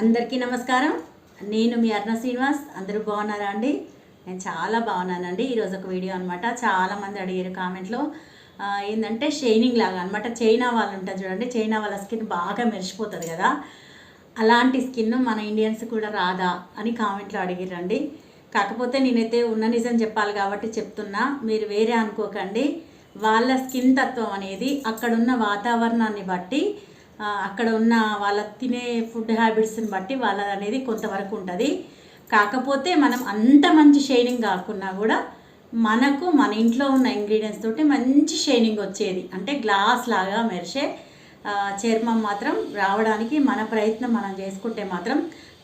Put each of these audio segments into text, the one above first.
అందరికీ నమస్కారం. నేను మీ అర్ణ శ్రీనివాస్. అందరూ బాగున్నారా అండి? నేను చాలా బాగున్నానండి. ఈరోజు ఒక వీడియో అనమాట చాలామంది అడిగారు కామెంట్లో. ఏంటంటే షైనింగ్ లాగా అనమాట చైనా వాళ్ళు ఉంటుంది చూడండి. చైనా వాళ్ళ స్కిన్ బాగా మెరిసిపోతుంది కదా. అలాంటి స్కిన్ మన ఇండియన్స్ కూడా రాదా అని కామెంట్లో అడిగిరండి. కాకపోతే నేనైతే ఉన్న నిజం చెప్పాలి కాబట్టి చెప్తున్నా. మీరు వేరే అనుకోకండి. వాళ్ళ స్కిన్ తత్వం అనేది అక్కడున్న వాతావరణాన్ని బట్టి అక్కడ ఉన్న వాళ్ళ తినే ఫుడ్ హ్యాబిట్స్ని బట్టి వాళ్ళ అనేది కొంతవరకు ఉంటుంది. కాకపోతే మనం అంత మంచి షైనింగ్ కాకున్నా కూడా మనకు మన ఇంట్లో ఉన్న ఇంగ్రీడియంట్స్ తోటి మంచి షైనింగ్ వచ్చేది. అంటే గ్లాస్ లాగా మెరిసే చర్మం మాత్రం రావడానికి మన ప్రయత్నం మనం చేసుకుంటే మాత్రం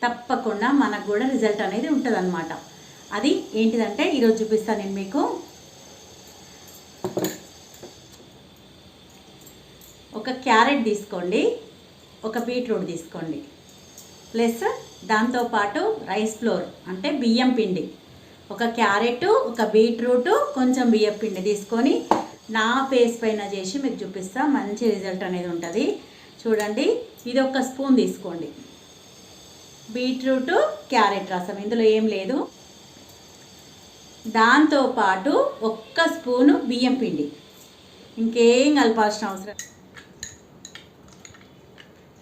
తప్పకుండా మనకు కూడా రిజల్ట్ అనేది ఉంటుంది అది ఏంటిదంటే ఈరోజు చూపిస్తాను నేను మీకు. ఒక క్యారెట్ తీసుకోండి ఒక బీట్రూట్ తీసుకోండి. ప్లస్ దాంతోపాటు రైస్ ఫ్లోర్ అంటే బియ్యం పిండి. ఒక క్యారెట్ ఒక బీట్రూట్ కొంచెం బియ్యం పిండి తీసుకొని నా ఫేస్ పైన చేసి మీకు చూపిస్తా మంచి రిజల్ట్ అనేది ఉంటుంది. చూడండి ఇది ఒక స్పూన్ తీసుకోండి. బీట్రూట్ క్యారెట్ రసం ఇందులో ఏం లేదు. దాంతోపాటు ఒక్క స్పూను బియ్యం పిండి. ఇంకేం కలపాల్సిన అవసరం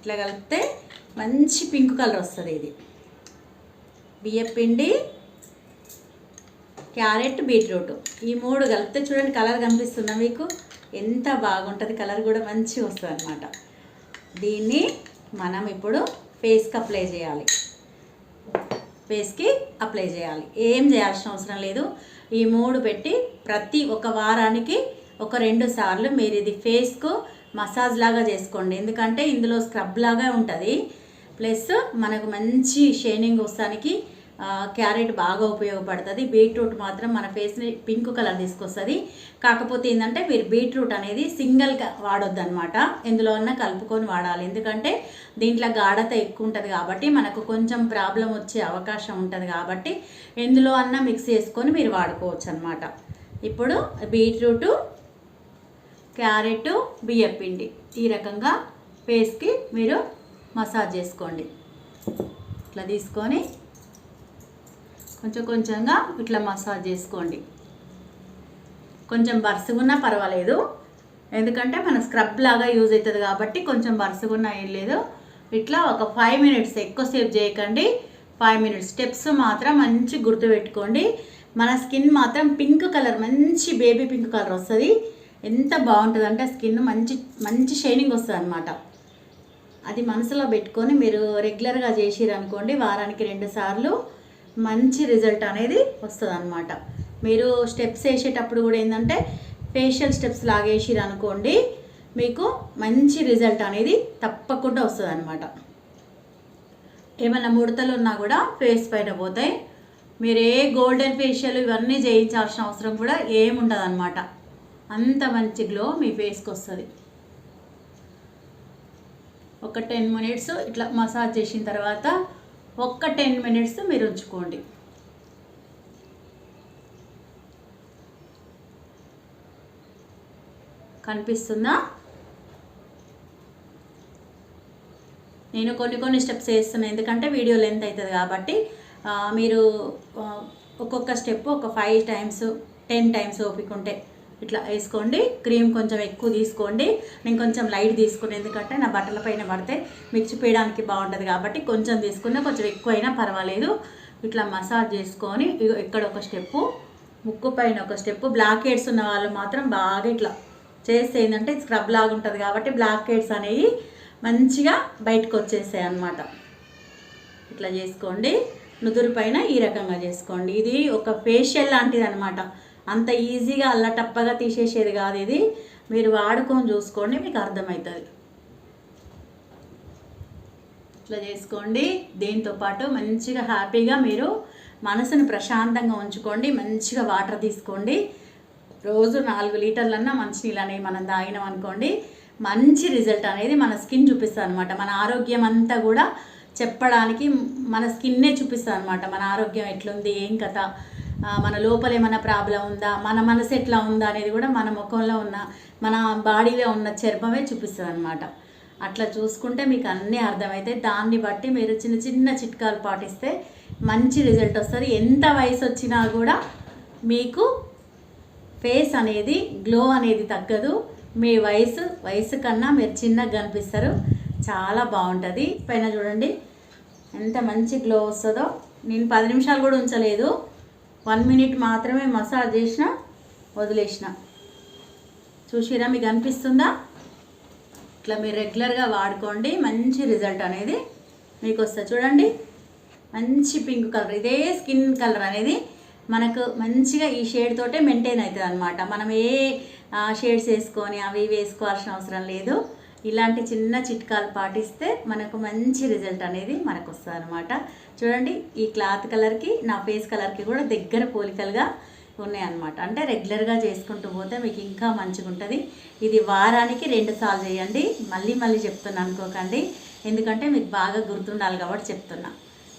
ఇట్లా కలిపితే మంచి పింక్ కలర్ వస్తుంది ఇది. బియ్యపిండి క్యారెట్ బీట్రూట్. ఈ మూడు కలిపితే చూడండి కలర్ కనిపిస్తుందా మీకు? ఎంత బాగుంటుంది. కలర్ కూడా మంచిగా వస్తుంది అనమాట దీన్ని మనం ఇప్పుడు ఫేస్కి అప్లై చేయాలి. ఫేస్కి అప్లై చేయాలి. ఏం చేయాల్సిన అవసరం లేదు. ఈ మూడు పెట్టి ప్రతి ఒక వారానికి ఒక రెండు సార్లు మీరు ఇది ఫేస్కు మసాజ్ లాగా చేసుకోండి. ఎందుకంటే ఇందులో స్క్రబ్ లాగా ఉంటుంది. ప్లస్ మనకు మంచి షైనింగ్ వస్తానికి క్యారెట్ బాగా ఉపయోగపడుతుంది. బీట్రూట్ మాత్రం మన ఫేస్ని పింక్ కలర్ తీసుకొస్తుంది. కాకపోతే ఏంటంటే మీరు బీట్రూట్ అనేది సింగిల్గా వాడొద్దు అనమాట ఎందులో అన్నా కలుపుకొని వాడాలి. ఎందుకంటే దీంట్లో గాఢత ఎక్కువ ఉంటుంది కాబట్టి మనకు కొంచెం ప్రాబ్లం వచ్చే అవకాశం ఉంటుంది కాబట్టి ఎందులో అన్నా మిక్స్ చేసుకొని మీరు వాడుకోవచ్చు అనమాట ఇప్పుడు బీట్రూటు క్యారెట్ బియ్యం పిండి. ఈ రకంగా ఫేస్కి మీరు మసాజ్ చేసుకోండి. ఇట్లా తీసుకొని కొంచెం కొంచెంగా ఇట్లా మసాజ్ చేసుకోండి. కొంచెం బరుసుగున్నా పర్వాలేదు. ఎందుకంటే మన స్క్రబ్ లాగా యూజ్ అవుతుంది కాబట్టి కొంచెం బరుసుగున్నా ఏం లేదు. ఇట్లా ఒక ఫైవ్ మినిట్స్ ఎక్కువసేపు చేయకండి. Five minutes. స్టెప్స్ మాత్రం మంచి గుర్తుపెట్టుకోండి. మన స్కిన్ మాత్రం పింక్ కలర్ మంచి బేబీ పింక్ కలర్ వస్తుంది. ఎంత బాగుంటుంది అంటే స్కిన్ మంచి మంచి షైనింగ్ వస్తుంది అనమాట అది మనసులో పెట్టుకొని మీరు రెగ్యులర్గా చేసిరనుకోండి వారానికి రెండు సార్లు మంచి రిజల్ట్ అనేది వస్తుందన్నమాట. మీరు స్టెప్స్ వేసేటప్పుడు కూడా ఏంటంటే ఫేషియల్ స్టెప్స్ లాగేసిరనుకోండి మీకు మంచి రిజల్ట్ అనేది తప్పకుండా వస్తుంది అనమాట ఏమైనా ముడతలు ఉన్నా కూడా ఫేస్ పైన పోతాయి. మీరు ఏ గోల్డెన్ ఫేషియల్ ఇవన్నీ చేయించాల్సిన అవసరం కూడా ఏముండదు అనమాట అంత మంచి గ్లో మీ ఫేస్కి వస్తుంది. ఒక టెన్ మినిట్స్ ఇట్లా మసాజ్ చేసిన తర్వాత ఒక్క టెన్ మినిట్స్ మీరు ఉంచుకోండి. కనిపిస్తుందా? నేను కొన్ని కొన్ని స్టెప్స్ వేస్తున్నాను. ఎందుకంటే వీడియో లెంత్ అవుతుంది కాబట్టి మీరు ఒక్కొక్క స్టెప్ ఒక ఫైవ్ టైమ్స్ టెన్ టైమ్స్ ఓపిక ఉంటే ఇట్లా వేసుకోండి. క్రీమ్ కొంచెం ఎక్కువ తీసుకోండి. నేను కొంచెం లైట్ తీసుకుని ఎందుకంటే నా బట్టల పైన పడితే మిక్స్ చేయడానికి బాగుంటుంది కాబట్టి కొంచెం తీసుకున్నా కొంచెం ఎక్కువ అయినా పర్వాలేదు. ఇట్లా మసాజ్ చేసుకొని ఇక్కడ ఒక స్టెప్పు ముక్కు పైన ఒక స్టెప్ బ్లాక్ హెడ్స్ ఉన్న వాళ్ళు మాత్రం బాగా ఇట్లా చేస్తే ఏంటంటే స్క్రబ్ లాగా ఉంటుంది కాబట్టి బ్లాక్ హెడ్స్ అనేవి మంచిగా బయటకు వచ్చేసాయి అన్నమాట. ఇట్లా చేసుకోండి. నుదురు పైన ఈ రకంగా చేసుకోండి. ఇది ఒక ఫేషియల్ లాంటిది అనమాట అంత ఈజీగా అల్లటప్పగా తీసేసేది కాదు ఇది. మీరు వాడుకొని చూసుకోండి మీకు అర్థమవుతుంది. ఇట్లా చేసుకోండి. దీంతోపాటు మంచిగా హ్యాపీగా మీరు మనసును ప్రశాంతంగా ఉంచుకోండి. మంచిగా వాటర్ తీసుకోండి. రోజు నాలుగు లీటర్లన్నా మంచినీళ్ళు అనేవి మనం తాగినాం అనుకోండి మంచి రిజల్ట్ అనేది మన స్కిన్ చూపిస్తుంది అనమాట మన ఆరోగ్యం అంతా కూడా చెప్పడానికి మన స్కిన్నే చూపిస్తుంది అనమాట మన ఆరోగ్యం ఎట్లుంది ఏం కథ మన లోపల ఏమైనా ప్రాబ్లం ఉందా? మన మనసు ఎట్లా ఉందా అనేది కూడా మన ముఖంలో ఉన్న మన బాడీలో ఉన్న చర్మమే చూపిస్తుంది అనమాట అట్లా చూసుకుంటే మీకు అన్నీ అర్థమవుతాయి దాన్ని బట్టి మీరు చిన్న చిన్న చిట్కాలు పాటిస్తే మంచి రిజల్ట్ వస్తుంది. ఎంత వయసు వచ్చినా కూడా మీకు ఫేస్ అనేది గ్లో అనేది తగ్గదు. మీ వయసు వయసు కన్నా మీరు చిన్నగా కనిపిస్తారు. చాలా బాగుంటుంది. పైన చూడండి. ఎంత మంచి గ్లో వస్తుందో. నేను పది నిమిషాలు కూడా ఉంచలేదు. వన్ మినిట్ మాత్రమే మసాజ్ చేసిన వదిలేసిన. చూసిరా మీకు అనిపిస్తుందా? ఇట్లా మీరు రెగ్యులర్గా వాడుకోండి మంచి రిజల్ట్ అనేది మీకు వస్తుంది చూడండి మంచి పింక్ కలర్ ఇదే స్కిన్ కలర్ అనేది మనకు మంచిగా ఈ షేడ్ తోటే మెయింటైన్ అవుతుంది అనమాట మనం ఏ షేడ్స్ వేసుకొని అవి ఇవి వేసుకోవాల్సిన అవసరం లేదు. ఇలాంటి చిన్న చిట్కాలు పాటిస్తే మనకు మంచి రిజల్ట్ అనేది మనకు వస్తుంది అనమాట చూడండి ఈ క్లాత్ కలర్కి నా ఫేస్ కలర్కి కూడా దగ్గర పోలికలుగా ఉన్నాయన్నమాట. అంటే రెగ్యులర్గా చేసుకుంటూ పోతే మీకు ఇంకా మంచిగా ఉంటుంది ఇది వారానికి రెండు సార్లు చేయండి. మళ్ళీ మళ్ళీ చెప్తున్నా అనుకోకండి. ఎందుకంటే మీకు బాగా గుర్తుండాలి కాబట్టి చెప్తున్నా.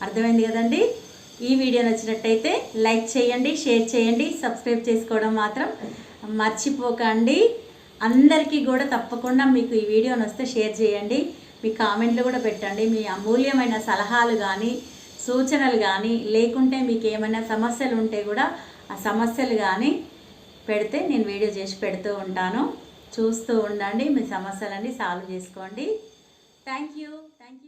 అర్థమైంది కదండి? ఈ వీడియో నచ్చినట్టయితే లైక్ చేయండి షేర్ చేయండి సబ్స్క్రైబ్ చేసుకోవడం మాత్రం మర్చిపోకండి. అందరికీ కూడా తప్పకుండా మీకు ఈ వీడియో వస్తే షేర్ చేయండి. మీ కామెంట్లు కూడా పెట్టండి. మీ అమూల్యమైన సలహాలు కానీ సూచనలు కానీ లేకుంటే మీకు ఏమైనా సమస్యలు ఉంటే కూడా ఆ సమస్యలు కానీ పెడితే నేను వీడియో చేసి పెడుతూ ఉంటాను. చూస్తూ ఉండండి. మీ సమస్యలన్నీ సాల్వ్ చేసుకోండి. Thank you. Thank you.